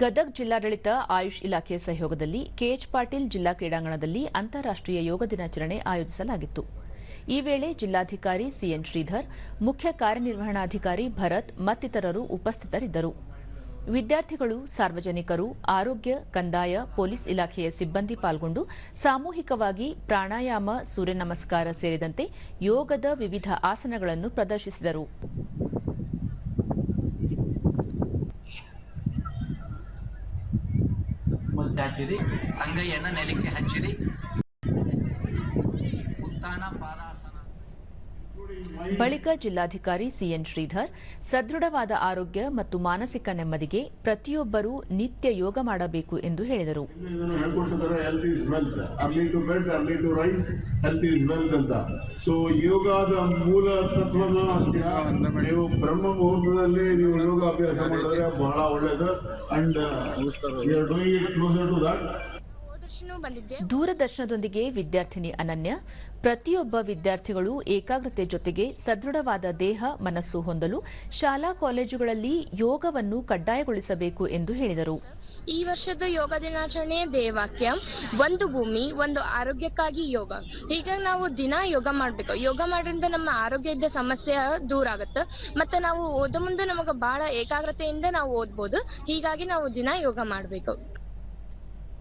ಗದಗ್ ಜಿಲ್ಲಾಡಳಿತ ಆಯುಷ್ ಇಲಾಖೆ ಸಹಯೋಗದಲ್ಲಿ ಕೆಎಚ್ ಪಾಟೀಲ್ ಜಿಲ್ಲಾ ಕ್ರೀಡಾಂಗಣದಲ್ಲಿ ಅಂತಾರಾಷ್ಟ್ರೀಯ ಯೋಗ ದಿನಾಚರಣೆ ಆಯೋಜಿಸಲಾಗಿತ್ತು. ಈ ವೇಳೆ ಜಿಲ್ಲಾಧಿಕಾರಿ ಸಿಎನ್ ಶ್ರೀಧರ್, ಮುಖ್ಯ ಕಾರ್ಯನಿರ್ವಹಣಾಧಿಕಾರಿ ಭರತ್ ಮತ್ತಿತರರು ಉಪಸ್ಥಿತರಿದ್ದರು. ವಿದ್ಯಾರ್ಥಿಗಳು, ಸಾರ್ವಜನಿಕರು, ಆರೋಗ್ಯ, ಕಂದಾಯ, ಪೊಲೀಸ್ ಇಲಾಖೆಯ ಸಿಬ್ಬಂದಿ ಪಾಲ್ಗೊಂಡು ಸಾಮೂಹಿಕವಾಗಿ ಪ್ರಾಣಾಯಾಮ, ಸೂರ್ಯ ನಮಸ್ಕಾರ ಸೇರಿದಂತೆ ಯೋಗದ ವಿವಿಧ ಆಸನಗಳನ್ನು ಪ್ರದರ್ಶಿಸಿದರು. ಅಂಗೈಯನ್ನ ಅಂಗೈಯನ್ನು ನೆಲಕ್ಕೆ ಹಚ್ಚಿರಿ. ಬಳಿಕ ಜಿಲ್ಲಾಧಿಕಾರಿ ಸಿಎನ್ ಶ್ರೀಧರ್, ಸದೃಢವಾದ ಆರೋಗ್ಯ ಮತ್ತು ಮಾನಸಿಕ ನೆಮ್ಮದಿಗೆ ಪ್ರತಿಯೊಬ್ಬರೂ ನಿತ್ಯ ಯೋಗ ಮಾಡಬೇಕು ಎಂದು ಹೇಳಿದರು. ಸೊ ಯೋಗದ ಮೂಲ ತತ್ವನ ನೀವು ಬ್ರಹ್ಮ ಮುಹೂರ್ತದಲ್ಲಿ ನೀವು ಯೋಗ ಅಭ್ಯಾಸ ಮಾಡಿದ್ರೆ ಬಹಳ ಒಳ್ಳೇದು. And you doing it closer to that ದೂರದರ್ಶನದೊಂದಿಗೆ ವಿದ್ಯಾರ್ಥಿನಿ ಅನನ್ಯ. ಪ್ರತಿಯೊಬ್ಬ ವಿದ್ಯಾರ್ಥಿಗಳು ಏಕಾಗ್ರತೆ ಜೊತೆಗೆ ಸದೃಢವಾದ ದೇಹ ಮನಸ್ಸು ಹೊಂದಲು ಶಾಲಾ ಕಾಲೇಜುಗಳಲ್ಲಿ ಯೋಗವನ್ನು ಕಡ್ಡಾಯಗೊಳಿಸಬೇಕು ಎಂದು ಹೇಳಿದರು. ಈ ವರ್ಷದ ಯೋಗ ದಿನಾಚರಣೆಯ ದೇವಾಕ್ಯ ಒಂದು ಭೂಮಿ ಒಂದು ಆರೋಗ್ಯಕ್ಕಾಗಿ ಯೋಗ. ಈಗ ನಾವು ದಿನ ಯೋಗ ಮಾಡಬೇಕು. ಯೋಗ ಮಾಡೋದ್ರಿಂದ ನಮ್ಮ ಆರೋಗ್ಯದ ಸಮಸ್ಯೆ ದೂರ ಆಗುತ್ತೆ. ಮತ್ತೆ ನಾವು ಓದೋ ಮುಂದೆ ನಮಗೆ ಬಹಳ ಏಕಾಗ್ರತೆಯಿಂದ ನಾವು ಓದ್ಬೋದು. ಹೀಗಾಗಿ ನಾವು ದಿನ ಯೋಗ ಮಾಡಬೇಕು.